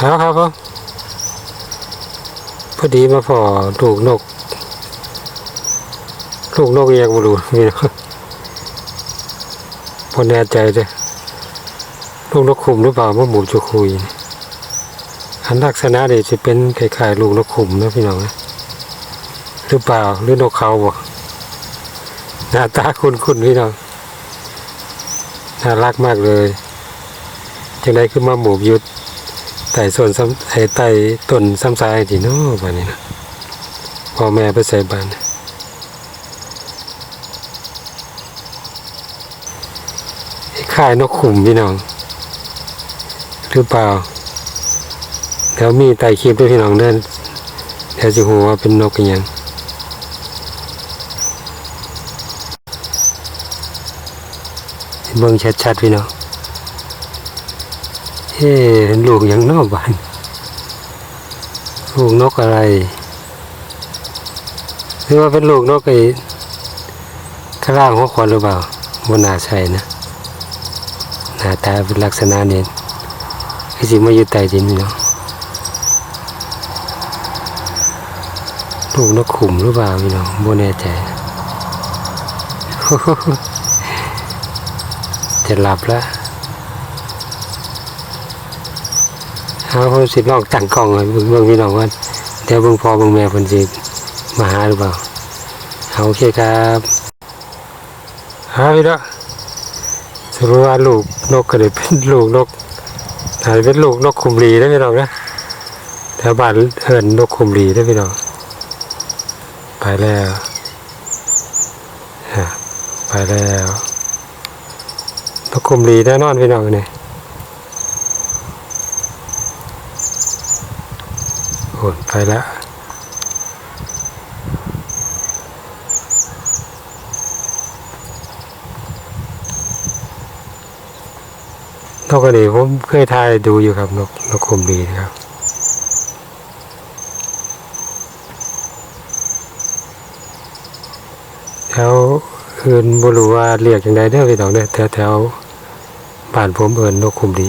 ครับครับผมพอดีมาพอลูกนก ลูกนกยังไม่รู้นี่นะพอแน่ใจเลยลูกนกขุมหรือเปล่าว่าหมูจะคุย อันลักษณะนี่จะเป็นคล้ายๆลูกนกขุมนะพี่น้องนะหรือเปล่าหรือนกเขาบ่หน้าตาคุ้นๆพี่น้องน่ารักมากเลยจังไดขึ้นมาหมูบยุด ต่ส่วนซ้ำไอ้ไต่ต้นซ้ำซ้ายจีเนาะบ้านนี้นะพ่อแม่ไปใส่บ้านข่ายนกขุมพี่น้อง หรือเปล่าเดี๋ยวมีไต่คลิปด้วยพี่น้องเดินเดี๋ยวจะหัวเป็นนกอีหยังเบิ่งชัดๆพี่น้อง เอ๊ลูกยังนอกบ้านลูกนกอะไรหรือว่าเป็นลูกนกไอ้ข้างล่างหัวควันหรือเปล่าบนน่าใช่นะหน้าตาเป็นลักษณะเนี้คือสิมาอยู่ใต้ดินพี่น้องลูกนกขุมหรือเปล่าพี่น้องบ่แน่ใจจะหลับแล้ว เอาเพิ่นสิลองตั้งกล้องเบิ่งเบิ่งพี่น้องว่าเดี๋ยวเบิ่งพ่อเบิ่งแม่เพิ่นสิมาหาหรือเปล่าเอาโอเคครับหาพี่น้องสรุปว่าลูกนกก็ได้เป็นลูกนกอาจจะเป็นลูกนกคุมรีได้อพี่น้องนะแถวบ้านเอิ้นนกคุมรีได้อพี่น้องไปแล้วฮะไปแล้วนกคุมรีแน่นอนพี่น้องนี่ย โอนไปล้วนกกระดีผมเคยทายดูอยู่ครับนกนกคุมดีนะครับแถวอื่นบรูว่าเรียกอย่างไรเด้อพี่น้องเด้อแถวแถวบ้านผมเอินนกคุมดี